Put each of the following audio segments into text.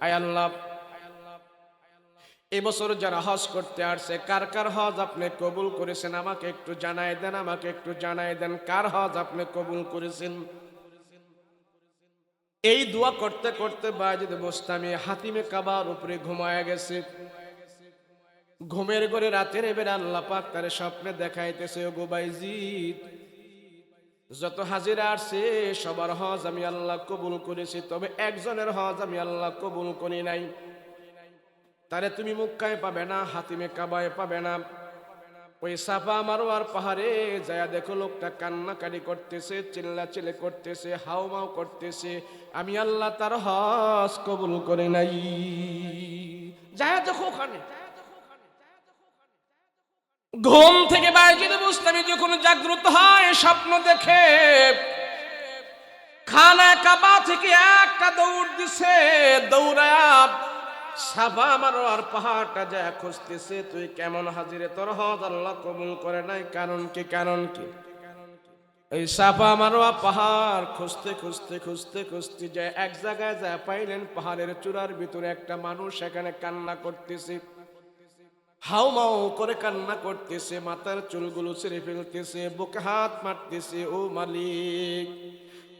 আয় আল্লাহ। এবছর যারা হজ করতে আসছে, কার কার হজ আপনি কবুল করেছেন? আমাকে একটু জানাই দেন, আমাকে একটু জানাই দেন, কার হজ আপনি কবুল করেছেন? এই দোয়া করতে করতে বাজিদ বোস্তামি হাতিমে কাবার উপরে ঘুমায় গেছে। ঘুমের করে রাতের এবার আল্লাহ পাক তার স্বপ্নে দেখাইতেছে ও গোবাইজিৎ যত হাজিরা আসছে, সবার হজ আমি আল্লাহ কবুল করেছি, তবে একজনের হজ আমি আল্লাহ কবুল করি নাই। তারে তুমি মুক্কায় পাবে না, হাতিমে কাবায় পাবে না। ওই সাফা মারোয়ার পাহাড়ে যায় দেখো, লোকটা কান্নাকাটি করতেছে চিল্লা চিল্লে করতেছে, হাউমাউ করতেছে। আমি আল্লাহ তার হজ কবুল করে নাই। যায় দেখো ওখানে। ঘুম থেকে বাইরে বুঝতামি যখন জাগ্রত হয়, স্বপ্ন দেখে। খানা কাবা থেকে একটা দৌড় দিছে, দৌড়ায়া সাবা মারোয়ার পাহাড়টা যায় খুঁজতেছে, তুই কেমন হাজিরে? তোর হজ আল্লাহ কবুল করে নাই, কারণ কি কারণ কি? এই সাপা মারোয়া পাহাড় খুঁজতে খুঁজতে খুঁজতে খুঁজতে যায়, এক জায়গায় যায়, পাইলেন পাহাড়ের চূড়ার ভিতরে একটা মানুষ, সেখানে কান্না করতেছে। হাউ মাও করে কান্না করতেছে, মাথার চুলগুলো ছেড়ে ফেলতেছে, বুকে হাত মারতেছে, ও মালিক,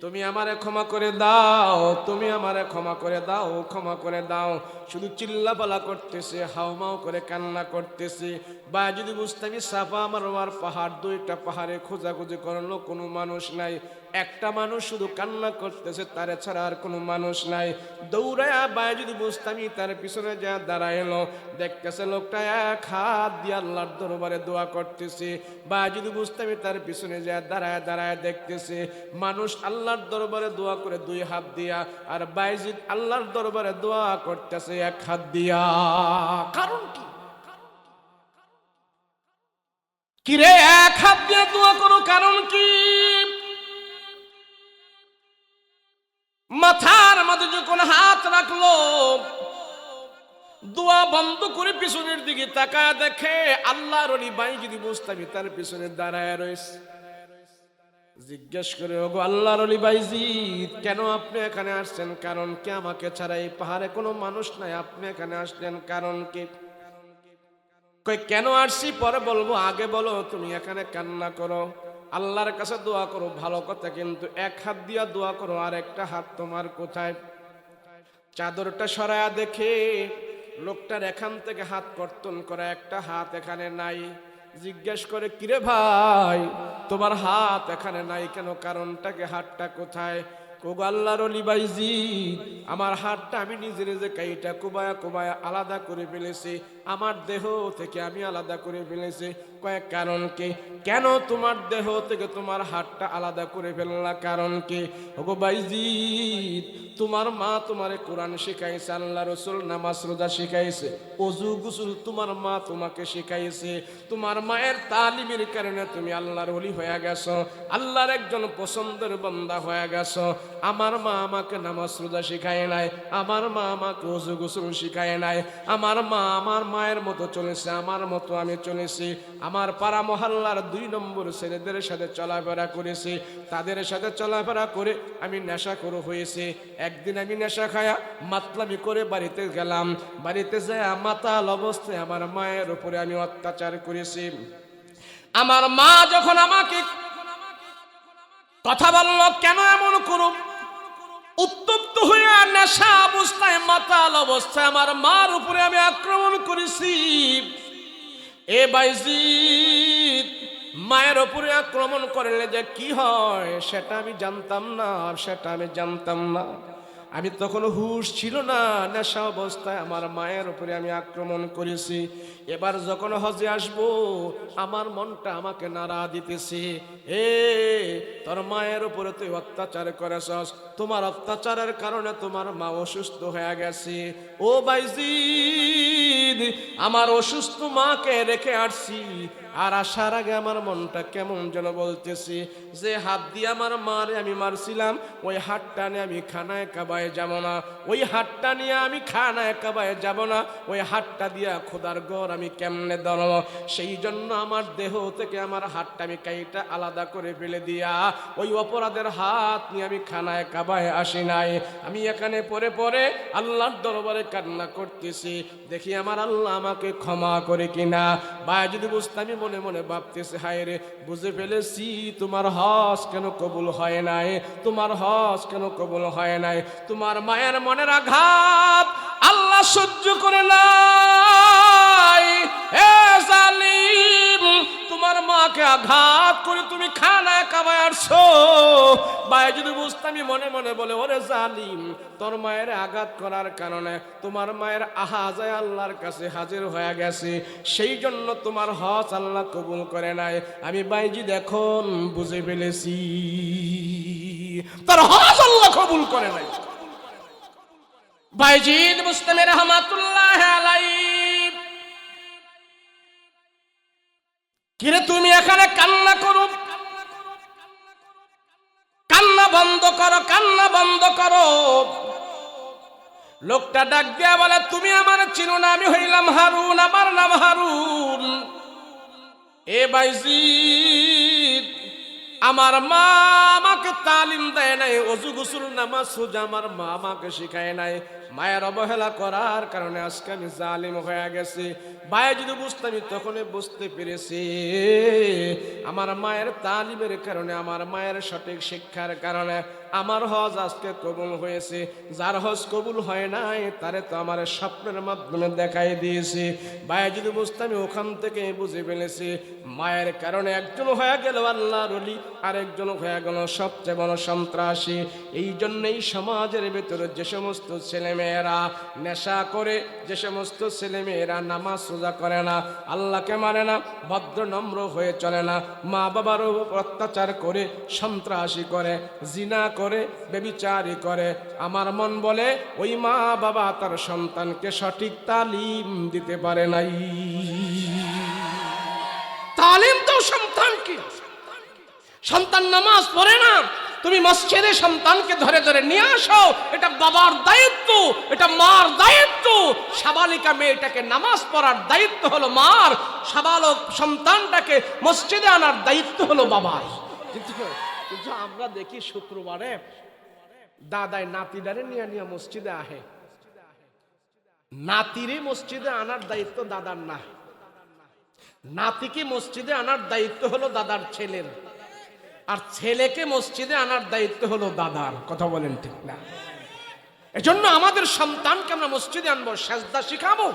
তুমি আমারে ক্ষমা করে দাও, তুমি আমারে ক্ষমা করে দাও, ক্ষমা করে দাও। শুধু চিল্লাপালা করতেছে, হাউমাউ করে কান্না করতেছে। বা যদি বুঝতাম সাফা আমার পাহাড়, দুইটা পাহাড়ে খোঁজাখুঁজি করল, কোনো মানুষ নাই। একটা মানুষ শুধু কান্না করতেছে, তার ছাড়া আর কোনো মানুষ নাই। দৌড়ায়া বা যদি বুঝতামি, তার পিছনে যা দাঁড়াইলো, দেখতেছে লোকটা এক হাত দিয়ে আল্লাহর দরবারে দোয়া করতেছে। বা যদি বুঝতামি, তার পিছনে যা দাঁড়ায় দাঁড়ায় দেখতেছে। মানুষ আল্লাহর দরবারে দোয়া করে দুই হাত দিয়া, আর বাইজিদ আল্লাহর দরবারে দোয়া করতেছে এক হাত দিয়া। কারণ কি? কিরে, এক হাত দিয়ে দোয়া করো, কারণ কি? মাথার মাঝে যখন হাত রাখল, দোয়া বন্ধ করে পিছনের দিকে তাকায় দেখে আল্লাহর বাই যদি বুঝতামি তার পিছনে দাঁড়ায় রয়েছে। জিজ্ঞেস করে, ওগো আল্লাহর অলি বাইজিৎ কেন আপনি এখানে আসছেন? কারণ কি আমাকে ছাড়া এই পাহাড়ে কোনো মানুষ নাই? আপনি এখানে আসলেন কারণ কি? কই, কেন আসছি? পরে বলব। আগে বলো, তুমি এখানে কান্না করো। আল্লাহর কাছে দোয়া করো, ভালো কথা। কিন্তু এক হাত দিয়া দোয়া করো, আর একটা হাত তোমার কোথায়? চাদরটা সরায়া দেখে লোকটার এখান থেকে হাত কর্তন করা একটা হাত এখানে নাই। জিজ্ঞেস করে, কিরে ভাই, তোমার হাত এখানে নাই কেন? কারণটাকে, হাতটা কোথায়? আমার হাতটা আমি নিজে নিজে কাইটা কোবায়া কোবায়া আলাদা করে ফেলেছি। আমার দেহ থেকে আমি আলাদা করে ফেলেছি। কয়েক কারণ কি? কেন তোমার দেহ থেকে তোমার হাতটা আলাদা করে ফেললা? কারণ কি? ওগো বাইজি তোমার মা তোমারে কোরআন শিখাইছে, আল্লাহ রসুল নামাজ রোজা শিখাইছে। অজু গুসুল তোমার মা তোমাকে শিখাইছে। তোমার মায়ের তালিমের কারণে তুমি আল্লাহর হলি হয়ে গেছো। আল্লাহর একজন পছন্দের বন্দা হয়ে গেছো। আমার মা আমাকে নামাজ রোজা শিখায় নাই। আমার মা আমাকে অজু গুসুল শিখায় নাই। আমার মা আমার মায়ের মতো চলেছে, আমার মতো আমি চলেছি। আমার পাড়া মহল্লার দুই নম্বর ছেলেদের সাথে চলাফেরা করেছি। তাদের সাথে চলাফেরা করে আমি নেশা করে হয়েছে। একদিন আমি নেশা খায়া মাতলামি করে বাড়িতে গেলাম। বাড়িতে যায় মাতাল অবস্থায় আমার মায়ের উপরে আমি অত্যাচার করেছি। আমার মা যখন আমাকে কথা বলল, কেন এমন করুম? উত্তপ্ত হয়ে নেশা অবস্থায়, মাতাল অবস্থায় আমার মার উপরে আমি আক্রমণ করেছি। এ বাইজি মায়ের উপরে আক্রমণ করলে যে কি হয়, সেটা আমি জানতাম না সেটা আমি জানতাম না। আমি তখন হুশ ছিল না, নেশা অবস্থায় আমার মায়ের উপরে আমি আক্রমণ করেছি। এবার যখন হজে আসব, আমার মনটা আমাকে নাড়া দিতেছে। এ তোর মায়ের উপরে তুই অত্যাচার করেছস। তোমার অত্যাচারের কারণে তোমার মা অসুস্থ হয়ে গেছে। ও বাইজি বাইজিদ আমার অসুস্থ মাকে রেখে আসছি। আর আসার আগে আমার মনটা কেমন যেন বলতেছে, যে হাত দিয়ে আমার মারে আমি মারছিলাম, ওই হাতটা নিয়ে আমি খানায় কাবায় যাব না। ওই হাতটা নিয়ে আমি খানায় কাবায় যাব না। ওই হাতটা দিয়া খোদার গড় আমি কেমনে ধরব? সেই জন্য আমার দেহ থেকে আমার হাতটা আমি কাইটা আলাদা করে ফেলে দিয়া, ওই অপরাধের হাত নিয়ে আমি খানায় কাবায় আসি নাই। আমি এখানে পরে পরে আল্লাহর দরবারে কান্না করতেছি। দেখি আমার আল্লাহ আমাকে ক্ষমা করে কিনা? বা যদি বুঝতে আমি মনে মনে ভাবতেছি, হায় রে, বুঝে ফেলেছি, তোমার হস কেন কবুল হয় নাই? তোমার হস কেন কবুল হয় নাই? তোমার মায়ের মনের আঘাত আল্লাহ সহ্য করে নাই। এ জালিম, তোমার মাকে আঘাত করে তুমি খানা কাবায় আসছো। বুঝতামই মনে মনে বলে, ওরে জালিম, তোর মায়ের আঘাত করার কারণে তোমার মায়ের আহাজায় আল্লাহর কাছে হাজির হয়ে গেছে। সেই জন্য তোমার হজ আল্লাহ কবুল করে নাই। আমি বাইজি, দেখুন, বুঝে ফেলেছি। তার হজ আল্লাহ কবুল করে নাই। বাইজিদ কিরে, তুমি এখানে কান্না করো? বন্ধ করো, কান্না বন্ধ করো। লোকটা ডাক দিয়া বলে, তুমি আমার চিনো না, আমি হইলাম হারুন, আমার নাম হারুন। এ বাইজি আমার মা আমাকে তালিম দেয় নাই অজু গুসুল নামাজ সোজা আমার মা আমাকে শিখায় নাই। মায়ের অবহেলা করার কারণে আজকে আমি জালিম হয়ে গেছি। ভাই, যদি বুঝতাম তখনই বুঝতে পেরেছি। আমার মায়ের তালিমের কারণে, আমার মায়ের সঠিক শিক্ষার কারণে আমার হজ আজকে কবুল হয়েছে। যার হজ কবুল হয় নাই, তারে তো আমার স্বপ্নের মাধ্যমে দেখাই দিয়েছে। ভাই, যদি বুঝতাম ওখান থেকে বুঝে ফেলেছি। মায়ের কারণে একজন হয়ে গেল আল্লাহ রলি আরেকজন হয়ে গেল সবচেয়ে বড় সন্ত্রাসী। এই জন্যই সমাজের ভেতরে যে সমস্ত ছেলেমেয়েরা নেশা করে যে সমস্ত ছেলেমেয়েরা নামাজ সোজা করে না, আল্লাহকে মানে না, ভদ্র নম্র হয়ে চলে না, মা বাবার অত্যাচার করে, সন্ত্রাসী করে, জিনা করে, বেবিচারি করে। আমার মন বলে, ওই মা বাবা তার সন্তানকে সঠিক তালিম দিতে পারে নাই। তালিম তো সন্তানকে। সন্তান নামাজ পড়ে না তুমি মসজিদে সন্তানকে ধরে ধরে নিয়ে আসো। এটা বাবার দায়িত্ব, এটা মার দায়িত্ব। সাবালিকা মেয়েটাকে নামাজ পড়ার দায়িত্ব হলো মার, সাবালক সন্তানটাকে মসজিদে আনার দায়িত্ব হলো বাবার। কিন্তু আমরা দেখি শুক্রবারে দাদাই নাতিদারে নিয়ে নিয়ে মসজিদে আহে। নাতিরে মসজিদে আনার দায়িত্ব দাদার না। নাতিকে মসজিদে আনার দায়িত্ব হলো দাদার ছেলের। আর ছেলেকে মসজিদে আনার দায়িত্ব হলো দাদার, কথা বলেন ঠিক না। এজন্য আমাদের সন্তানকে আমরা মসজিদে আনব, সাজদা শিখাবো।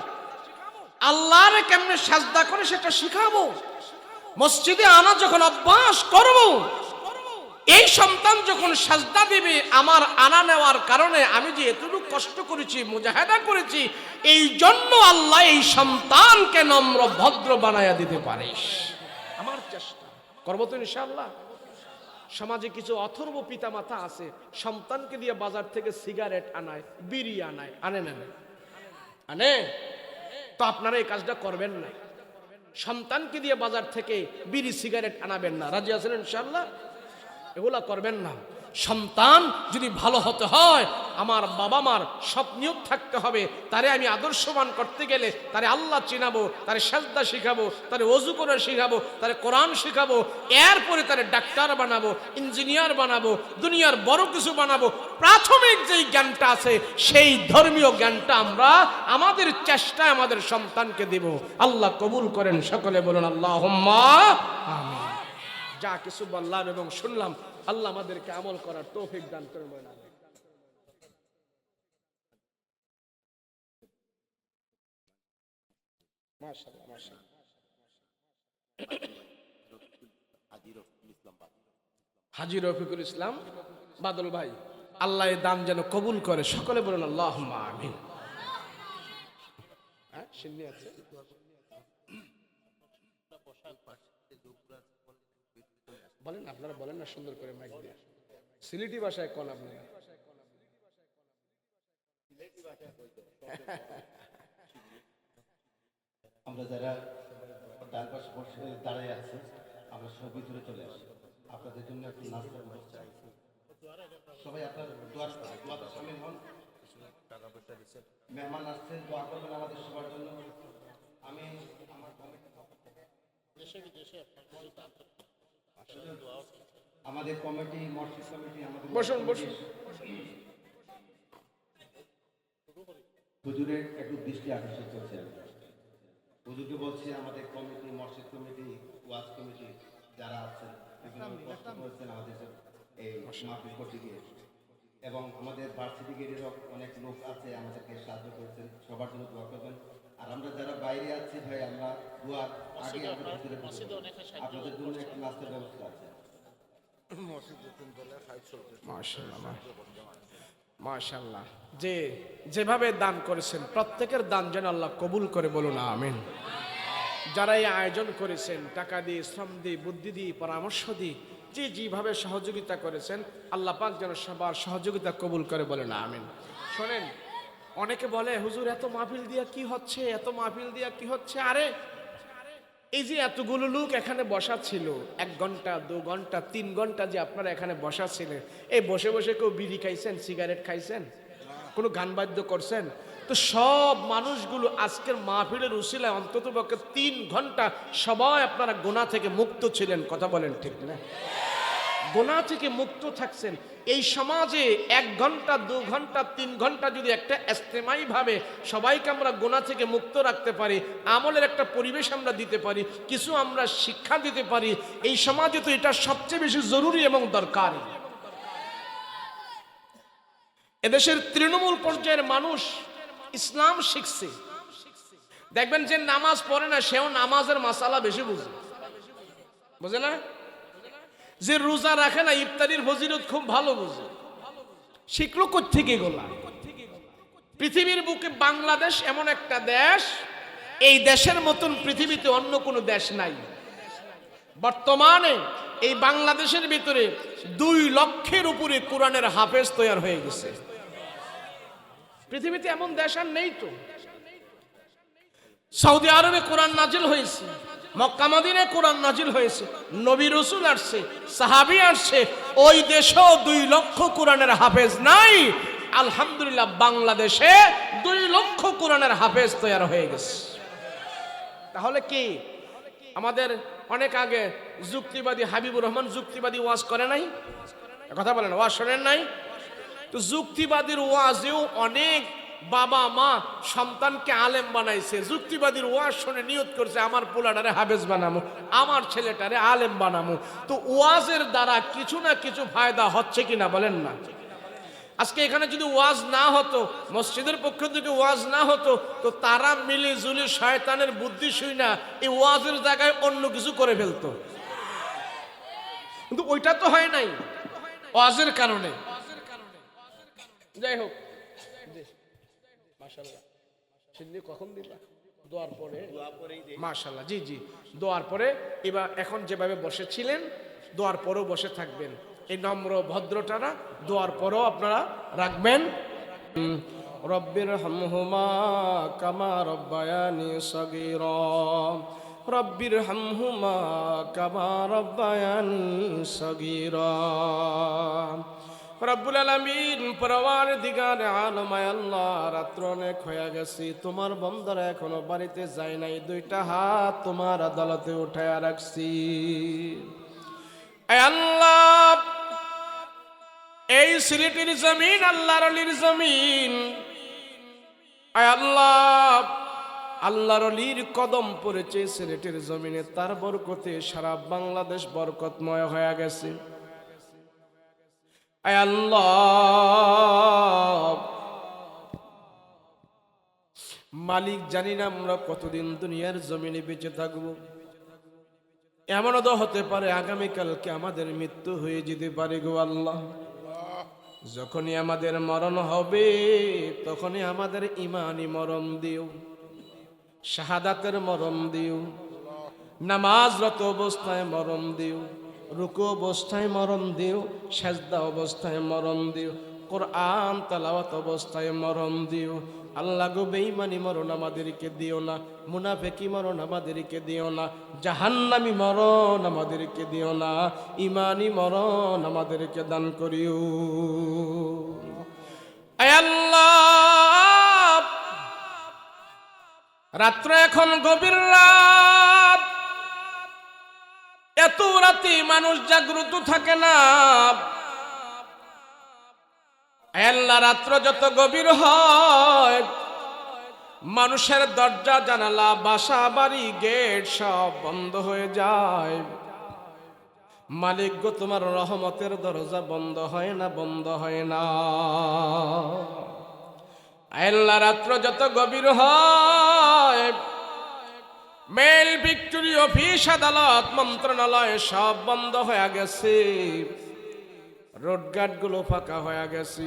আল্লাহরে কেমনে সাজদা করে সেটা শিখাবো। মসজিদে আনা যখন অভ্যাস করব, এই সন্তান যখন সাজদা দিবে, আমার আনা নেওয়ার কারণে আমি যে এতটুকু কষ্ট করেছি, মুজাহেদা করেছি, এই জন্য আল্লাহ এই সন্তানকে নম্র, ভদ্র বানায়া দিতে পারিস আমার চেষ্টা। করব তো ইনশাআল্লাহ। সমাজে কিছু অথর্ব পিতামাতা আছে, সন্তানকে দিয়ে বাজার থেকে সিগারেট আনায়, বিড়ি আনায়, আনে না? আনে তো আপনারা এই কাজটা করবেন না। সন্তানকে দিয়ে বাজার থেকে বিড়ি, সিগারেট আনাবেন না। রাজি আছেন ইনশাল্লাহ এগুলা করবেন না। সন্তান যদি ভালো হতে হয়, আমার বাবা মার সব নিয়োগ থাকতে হবে, তারে আমি আদর্শবান করতে গেলে তারে আল্লাহ চিনাবো, তারে সাজদা শিখাবো, তারে অজু করে শিখাবো, তারে কোরআন শিখাবো, এরপরে তারে ডাক্তার বানাবো, ইঞ্জিনিয়ার বানাবো, দুনিয়ার বড় কিছু বানাবো। প্রাথমিক যেই জ্ঞানটা আছে, সেই ধর্মীয় জ্ঞানটা আমরা আমাদের চেষ্টায় আমাদের সন্তানকে দেব। আল্লাহ কবুল করেন, সকলে বলুন আল্লাহ যা কিছু বললাম এবং শুনলাম আল্লাহ আমাদেরকে আমল করার তৌফিক দান করে বলেন আমিন। মাশাআল্লাহ, মাশাআল্লাহ। হাজি রফিকুল ইসলাম বাদল ভাই আল্লাহ দান যেন কবুল করে সকলে বলেন আল্লাহ আমিন হ্যাঁ আছে বলেন, আপনারা বলেন না, সুন্দর করে মাইক দিয়ে। সিলেটি ভাষায় কোন আপনারা আমরা যারা ডান পাশে বসে দাঁড়িয়ে আছি, আমরা সবাই ভিতরে চলে আসি। আপনাদের জন্য একটি নাস্তার ব্যবস্থা আছে। সবাই আপনার দোয়ার দোয়াতে সামিল হন। মেহমান আসছেন, দোয়া করবেন আমাদের সবার জন্য। আমি আমার আমাদের কমিটি মসজিদ কমিটি আমাদের বসুন, বসুন। হুজুরের একটু দৃষ্টি আকর্ষণ করছে। হুজুরকে বলছি আমাদের কমিটি মসজিদ কমিটি ওয়াজ কমিটি যারা আছেন করেছেন আমাদের এই মাহফিল করতে গিয়ে এবং আমাদের ভার্সিটি গেটেরও অনেক লোক আছে আমাদেরকে সাহায্য করেছেন। সবার জন্য দোয়া করবেন। আর আমরা যারা বাইরে আছি ভাই আমরা দোয়ার আগে আমরা ভিতরে ঢুকবো। আপনাদের জন্য একটি নাস্তার ব্যবস্থা আছে। মাশাআল্লাহ মাশাআল্লাহ। যে যেভাবে দান করেছেন প্রত্যেকের দান যেন আল্লাহ কবুল করে বলুন আমিন। যারা এই আয়োজন করেছেন টাকা দিয়ে শ্রম দিয়ে বুদ্ধি দিয়ে পরামর্শ দিয়ে যে যেভাবে সহযোগিতা করেছেন আল্লাহ পাক যেন সবার সহযোগিতা কবুল করে বলেন আমিন। শোনেন অনেকে বলে, হুজুর, এত মাহফিল দিয়া কি হচ্ছে? এত মাহফিল দিয়া কি হচ্ছে? আরে, এই যে এতগুলো লোক এখানে বসা ছিল, এক ঘণ্টা, দু ঘণ্টা, তিন ঘণ্টা যে আপনারা এখানে বসা ছিলেন, এই বসে বসে কেউ বিড়ি খাইছেন, সিগারেট খাইছেন? কোনো গান বাদ্য করছেন? তো সব মানুষগুলো আজকের মাহফিলের উসিলায় অন্তত পক্ষে তিন ঘণ্টা সবাই আপনারা গোনা থেকে মুক্ত ছিলেন, কথা বলেন ঠিক না? গোনা থেকে মুক্ত থাকছেন। এই সমাজে এক ঘণ্টা, দু ঘণ্টা, তিন ঘণ্টা যদি একটা ভাবে, সবাইকে আমরা গোনা থেকে মুক্ত রাখতে পারি, আমলের একটা পরিবেশ আমরা দিতে পারি, কিছু আমরা শিক্ষা দিতে পারি, এই সমাজে তো এটা সবচেয়ে বেশি জরুরি এবং দরকারি। এদেশের তৃণমূল পর্যায়ের মানুষ ইসলাম শিখছে। দেখবেন যে নামাজ পড়ে না, সেও নামাজের মাসালা বেশি বুঝে। বুঝে না? যে রোজা রাখে না, ইফতারির ফজিলত খুব ভালো বুঝে। শিখলো থেকে গোলা পৃথিবীর বুকে বাংলাদেশ এমন একটা দেশ, এই দেশের মতন পৃথিবীতে অন্য কোনো দেশ নাই। বর্তমানে এই বাংলাদেশের ভিতরে দুই লক্ষের উপরে কোরআনের হাফেজ তৈরি হয়ে গেছে। পৃথিবীতে এমন দেশ আর নেই তো। সৌদি আরবে কোরআন নাজিল হয়েছে। মক্কা মদিনায় কোরআন নাজিল হয়েছে, নবী রসুল আসছে, সাহাবি আসছে, ওই দেশেও দুই লক্ষ কোরআনের হাফেজ নাই। আলহামদুলিল্লাহ বাংলাদেশে দুই লক্ষ কোরআনের হাফেজ তৈরি হয়ে গেছে। তাহলে কি আমাদের অনেক আগে যুক্তিবাদী হাবিবুর রহমান যুক্তিবাদী ওয়াজ করে নাই? কথা বলেন, ওয়াজ শোনেন নাই? তো যুক্তিবাদীর ওয়াজেও অনেক বাবা, মা, সন্তানকে আলেম বানাইছে, যুক্তিবাদীর ওয়াজ শুনে নিয়ত করছে, আমার পোলাটারে হাবেজ বানামো, আমার ছেলেটারে আলেম বানামো। তো ওয়াজের দ্বারা কিছু না কিছু ফায়দা হচ্ছে কিনা বলেন না। আজকে এখানে যদি ওয়াজ না হতো, মসজিদের পক্ষ থেকে ওয়াজ না হতো, তো তারা মিলে জুলি শয়তানের বুদ্ধি শুই না, এই ওয়াজের জায়গায় অন্য কিছু করে ফেলতো। কিন্তু ওইটা তো হয় নাই, ওয়াজের কারণে। যাই হোক মাশাআল্লাহ। সিন্নি কখন দিলা দোয়ার পরে? মাশাআল্লাহ জি জি। দোয়ার পরে এবার এখন যেভাবে বসেছিলেন দোয়ার পরেও বসে থাকবেন। এই নম্র ভদ্রটারা দোয়ার পরেও আপনারা রাখবেন। রব্বির হামহুমা কামা রব্বায়ানি সগীরা। রব্বির হামহুমা কামা রব্বায়ানি সগীরা। রব্বুল আলামিন পরওয়ার দিগার আলমায় আল্লাহ রাত্র অনেক হয়ে গেছি। তোমার বন্ধরা এখনও বাড়িতে যায় নাই। দুইটা হাত তোমার আদালতে উঠায় রাখছি। আল্লাহ, এই সিলেটের জমিন আল্লাহর আলীর জমিন। আল্লাহ, আল্লাহর কদম পড়েছে সিলেটের জমিনে। তার বরকতে সারা বাংলাদেশ বরকতময় হয়ে গেছে। আল্লাহ মালিক জানি না আমরা কতদিন দুনিয়ার জমিনে বেঁচে থাকব। এমনও তো হতে পারে আগামীকালকে আমাদের মৃত্যু হয়ে যেতে পারে গো আল্লাহ। যখনই আমাদের মরণ হবে, তখনই আমাদের ইমানি মরণ দিও। শাহাদাতের মরণ দিও। নামাজরত অবস্থায় মরণ দিও। রুকু অবস্থায় মরণ দিও, সেজদা অবস্থায় মরণ দিও, কোরআন, তালাওয়াত অবস্থায় মরণ দিও। আল্লাহ গো, বেঈমানি মরণ আমাদেরকে দিও না, মুনাফেকি মরণ আমাদেরকে দিও না, জাহান্নামি মরণ আমাদেরকে দিও না ইমানি মরণ আমাদেরকে দান করিও। আল্লাহ! রাত্র এখন গভীর রাত। এত রাতে মানুষ জাগ্রত থাকে না। আল্লাহ রাত্র যত গভীর হয়, মানুষের দরজা, জানালা, বাসা, বাড়ি, গেট সব বন্ধ হয়ে যায়। মালিক গো, তোমার রহমতের দরজা বন্ধ হয় না, বন্ধ হয় না। আল্লাহ রাত্র যত গভীর হয় মেল ভিক্টোরি অফিস, আদালত, মন্ত্রণালয়, সব বন্ধ হয়ে গেছে। রোডঘাটগুলো ফাঁকা হয়ে গেছে।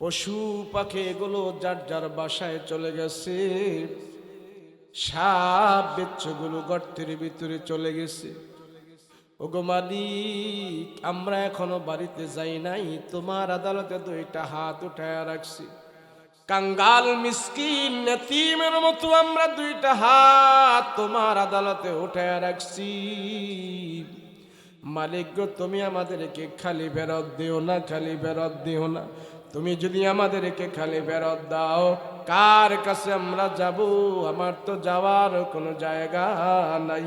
পশু পাখি এগুলো যার যার বাসায় চলে গেছে। সাপ বেচ্ছগুলো গর্তের ভিতরে চলে গেছে। ওগো মালিক, আমরা এখনও বাড়িতে যাই নাই, তোমার আদালতে দুইটা হাত উঠায় রাখছি। কাঙ্গাল মিসকিন নেতিমের মতো আমরা দুইটা হাত তোমার আদালতে উঠায় রাখছি। মালিক গো, তুমি আমাদেরকে খালি ফেরত দিও না, খালি ফেরত দিও না। তুমি যদি আমাদেরকে খালি ফেরত দাও, কার কাছে আমরা যাব? আমার তো যাওয়ার কোনো জায়গা নাই।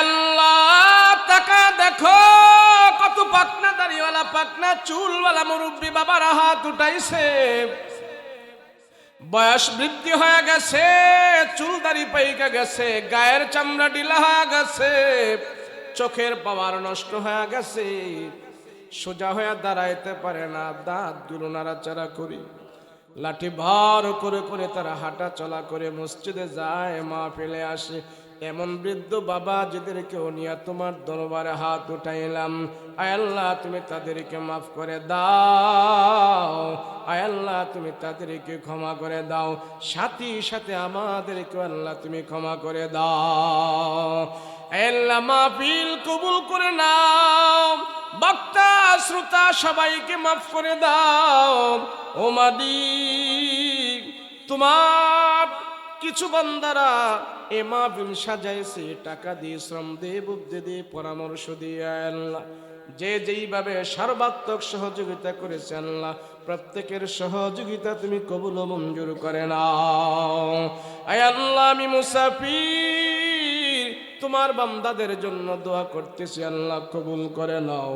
আল্লাহ টাকা দেখো। কত পাকনা দাড়িওয়ালা পাকনা চুলওয়ালা মুরব্বী বাবার, হাত উঠাইছে বয়স বৃদ্ধি হয়ে গেছে চুল দাড়ি পাইকা গেছে, গায়ের চামড়া ডিলা হয়ে গেছে, চোখের পাওয়ার নষ্ট হয়ে গেছে। সোজা হয়ে দাঁড়াইতে পারে না, দাঁত দুলো নাড়াচাড়া করি। লাঠি ভর করে করে তারা হাঁটা চলা করে, মসজিদে যায় মা ফেলে আসে। এমন বৃদ্ধ বাবা যাদেরকেও নিয়ে তোমার দরবারে হাত উঠাইলাম। আয় আল্লাহ, তুমি তাদেরকে মাফ করে দাও। আয় আল্লাহ, তুমি তাদেরকে ক্ষমা করে দাও। সাথে সাথে আমাদেরকে আল্লাহ তুমি ক্ষমা করে দাও। আল্লাহ, মাহফিল কবুল করে নাও। বক্তা, শ্রোতা সবাইকে মাফ করে দাও। ও মাদি, তোমার কিছু বান্দারা এ মাহফিল সাজাইছে, টাকা দিয়ে শ্রম দিয়ে, বুদ্ধি দিয়ে, পরামর্শ দিয়ে, আল্লাহ। যে যেইভাবে সর্বাত্মক সহযোগিতা করেছে, আল্লাহ, প্রত্যেকের সহযোগিতা তুমি কবুল মঞ্জুর করে নাও। আল্লাহ, আমি মুসাফির, তোমার বান্দাদের জন্য দোয়া করতেছি, আল্লাহ, কবুল করে নাও।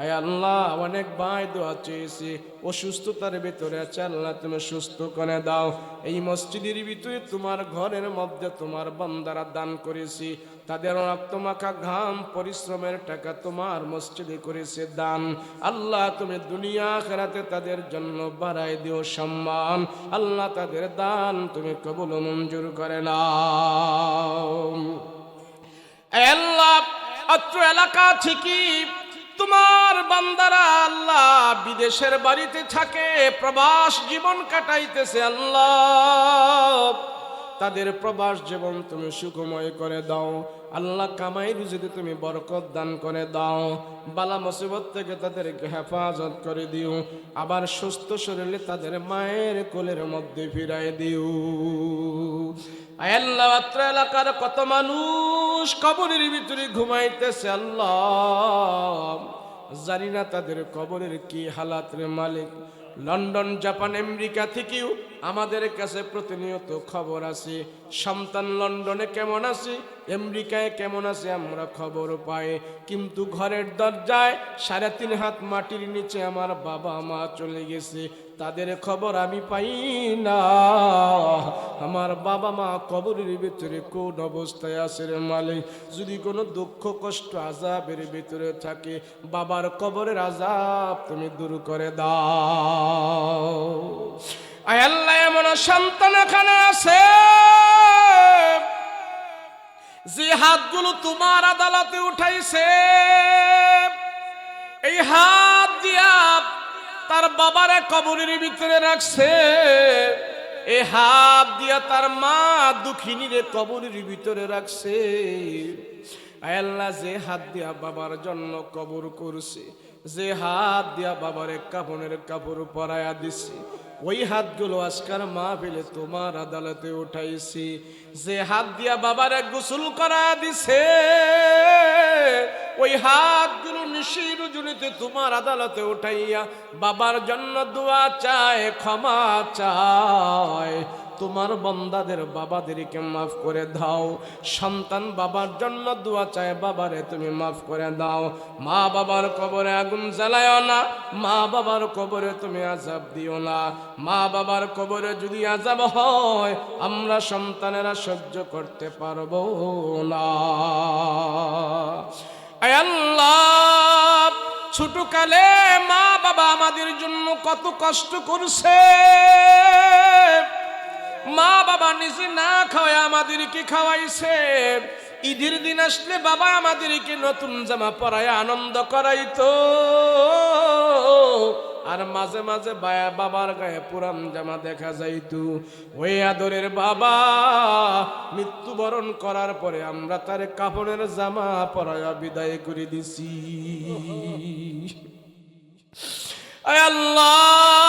আয় আল্লাহ, অনেক ভাই দোয়া চেয়েছি। অসুস্থতার ভিতরে আছে, আল্লাহ তুমি সুস্থ করে দাও। এই মসজিদের ভিতরে তোমার ঘরের মধ্যে তোমার বান্দারা দান করেছি। তাদের রক্তমাখা ঘাম, পরিশ্রমের টাকা তোমার মসজিদে করেছে দান। আল্লাহ তুমি দুনিয়া খেরাতে তাদের জন্য বাড়াই দিও সম্মান। আল্লাহ তাদের দান তুমি কবুল মঞ্জুর করে নাও। আল্লাহ এলাকা ঠিকই তোমার বান্দারা আল্লাহ বিদেশের বাড়িতে থাকে, প্রবাস জীবন কাটাইতেছে আল্লাহ। তাদের প্রবাস জীবন তুমি সুখময় করে দাও, আল্লাহ কামাই রুজিতে তুমি বরকত দান করে দাও। বালা মুসিবত থেকে তাদেরকে হেফাজত করে দিও, আবার সুস্থ শরীরে তাদের মায়ের কোলের মধ্যে ফিরাই দিও। আল্লাহ, মাত্র এলাকার কত মানুষ কবরের ভিতরে ঘুমাইতেছে, আল্লাহ। জানি না তাদের কবরের কি হালাত রে মালিক। লন্ডন, জাপান, আমেরিকা থেকেও আমাদের কাছে প্রতিনিয়ত খবর আছে। সন্তান লন্ডনে কেমন আছে? আমেরিকায় কেমন আছে আমরা খবর পাই। কিন্তু ঘরের দরজায় সাড়ে তিন হাত মাটির নিচে আমার বাবা মা চলে গেছে। তাদের খবর আমি পাই না। আমার বাবা মা কবরের ভিতরে কোন অবস্থায় আছে রে মালিক? যদি কোনো দুঃখ, কষ্ট আজাবের ভিতরে থাকে, বাবার কবরের আজাব তুমি দূর করে দাও। আয় আল্লাহ, এমন সন্তান এখানে আছে। যে হাতগুলো তোমার আদালতে উঠাইছে, এই হাত দিয়া তার বাবারে কবরের ভিতরে রাখছে এই হাত দিয়া তার মা দুঃখিনীরে কবরের ভিতরে রাখছে। আল্লাহ, যে হাত দিয়া বাবার জন্য কবর করছে, যে হাত দিয়া বাবার কাপড়ের কাপড় পরায়া দিছি ওই হাতগুলো আজকার মা ফেলে তোমার আদালতে উঠাইছি। যে হাত দিয়া বাবার গোসল করা দিছে, ওই হাতগুলো নিশির জুনিতে তোমার আদালতে উঠাইয়া বাবার জন্য দোয়া চায়, ক্ষমা চায়। তোমার বন্দাদের বাবাদেরকে মাফ করে দাও। সন্তান বাবার জন্য দোয়া চায়, বাবারে তুমি মাফ করে দাও। মা বাবার কবরে আগুন জ্বালায় না, মা বাবার কবরে তুমি আজাব দিও না। মা বাবার কবরে যদি আজাব হয়, আমরা সন্তানেরা সহ্য করতে পারব না। আল্লাহ ছোট কালে মা বাবা আমাদের জন্য কত কষ্ট করছে। মা বাবা নিজে না খাওয়ায় আমাদেরকে খাওয়াইছে। ঈদের দিন আসলে বাবা আমাদেরকে নতুন জামা পরায় আনন্দ করাইতো। আর মাঝে মাঝে বায়া বাবার গায়ে পুরান জামা দেখা যাইতো। ওই আদরের বাবা মৃত্যুবরণ করার পরে আমরা তার কাপড়ের জামা পরায়া বিদায় করে দিছি। আল্লাহ!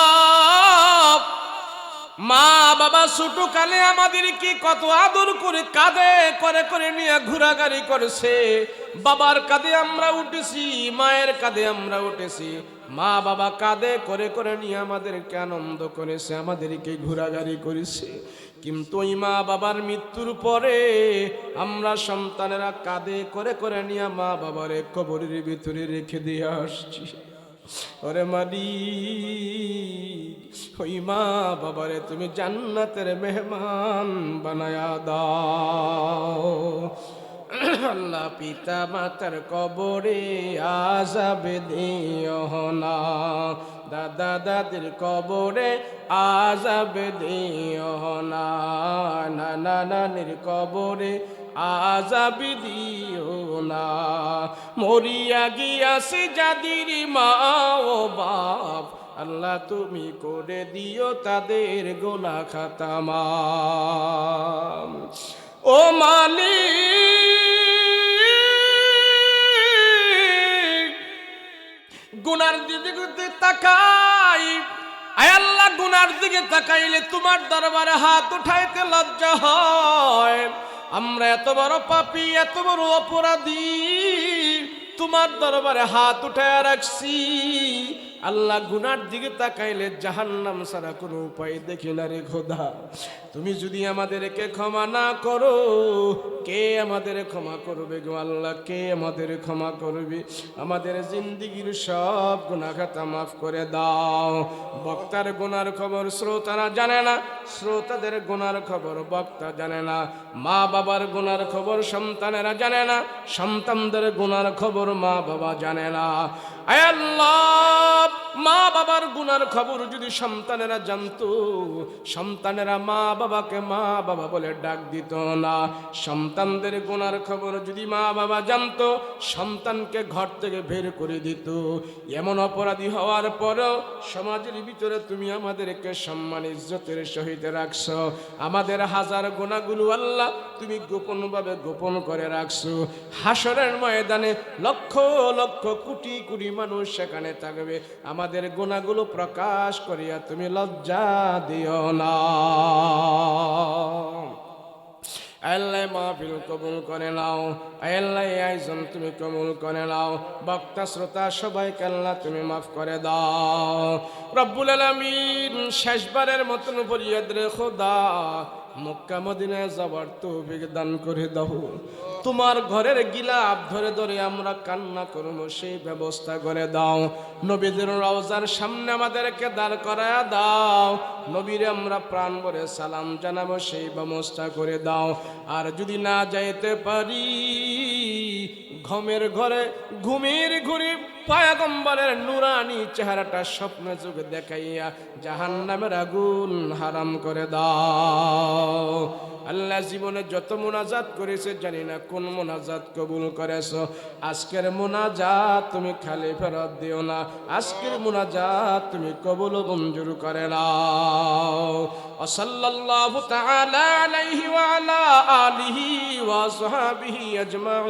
মা বাবা ছোট কালে আমাদেরকে কত আদর করে কাঁধে করে করে নিয়ে ঘোরাগাড়ি করেছে। বাবার কাঁধে আমরা উঠেছি, মায়ের কাঁধে আমরা উঠেছি। মা বাবা কাঁধে করে করে নিয়ে আমাদেরকে আনন্দ করেছে, আমাদেরকে ঘোরাগাড়ি করেছে। কিন্তু ওই মা বাবার মৃত্যুর পরে আমরা সন্তানেরা কাঁধে করে করে নিয়ে মা বাবার কবরের ভিতরে রেখে দিয়ে আসছি। ওরে মালি ওই মা বাবারে তুমি জান্নাতের মেহমান বানায়া দাও। আল্লাহ পিতা মাতার কবরে আজাবে দিও না। দাদা দাদির কবরে আজাবে দিও না। নানা নানির কবরে আজাবি দিও না। মরিয়া গিয়াছে যাদির মা ও বাপ, আল্লাহ তুমি করে দিও তাদের গোনা খাতামা ও মালিক, গুনার দিকে তাকাই, আয় আল্লাহ, গুনার দিকে তাকাইলে তোমার দরবারে হাত উঠাইতে লজ্জা হয়। আমরা এত বড় পাপি এত বড় অপরাধী তোমার দরবারে হাত উঠায় রাখছি। আল্লাহ গুনার দিকে তাকাইলে জাহান্নাম সারা কোনো উপায় দেখি না রে খোদা। তুমি যদি আমাদেরকে ক্ষমা না করো, কে আমাদের ক্ষমা করবে গো আল্লাহ? কে আমাদের ক্ষমা করবে? আমাদের জিন্দিগির সব গুণাখাতা মাফ করে দাও। বক্তার গুনার খবর শ্রোতারা জানে না, শ্রোতাদের গুনার খবর বক্তা জানে না মা বাবার গুনার খবর সন্তানেরা জানে না, সন্তানদের গুনার খবর মা বাবা জানে না। আল্লাহ, মা বাবার গুনার খবর যদি সন্তানেরা জানতো, সন্তানেরা মা বাবাকে মা বাবা বলে ডাক দিত না। সন্তানদের গুনার খবর যদি মা বাবা জানতো, সন্তানকে ঘর থেকে বের করে দিত। এমন অপরাধী হওয়ার পরও সমাজের ভিতরে তুমি আমাদেরকে সম্মান, ইজ্জতের সহিত রাখছো। আমাদের হাজার গোনাগুলো আল্লাহ তুমি গোপনভাবে গোপন করে রাখছো। হাসরের ময়দানে লক্ষ লক্ষ কোটি কোটি মানুষ সেখানে থাকবে। আমাদের গুণাগুলো প্রকাশ করিয়া তুমি লজ্জা দিও না। আল্লাহ মাহফিল কবুল করে নাও। আল্লাহ এই আয়োজন তুমি কবুল করে নাও। বক্তা, শ্রোতা, সবাইকে আল্লাহ তুমি মাফ করে দাও। রব্বুল আলমিন শেষবারের মতন রে খোদা। মক্কা মদিনায় যাবার তৌফিক দান করে দাও। তোমার ঘরের গিলাপ ধরে ধরে আমরা কান্না করব, সেই ব্যবস্থা করে দাও। নবীদের রওজার সামনে আমাদেরকে দাঁড় করায় দাও। নবীরে আমরা প্রাণ ভরে সালাম জানাব, সেই ব্যবস্থা করে দাও। আর যদি না যাইতে পারি ঘমের ঘরে ঘুমের ঘুরি পায়াগম্বরের নুরানি চেহারাটা স্বপ্ন যুগে দেখাইয়া জাহান নামের আগুন হারাম করে দাও। আল্লাহ জীবনে যত মোনাজাত করেছে, জানি না কোন মোনাজাত কবুল করেছ। আজকের মোনাজাত তুমি খালি ফেরত দিও না। আজকের মোনাজাত তুমি কবুল মঞ্জুর করে নাও। আলা আলিহি ওয়া সাহবিহি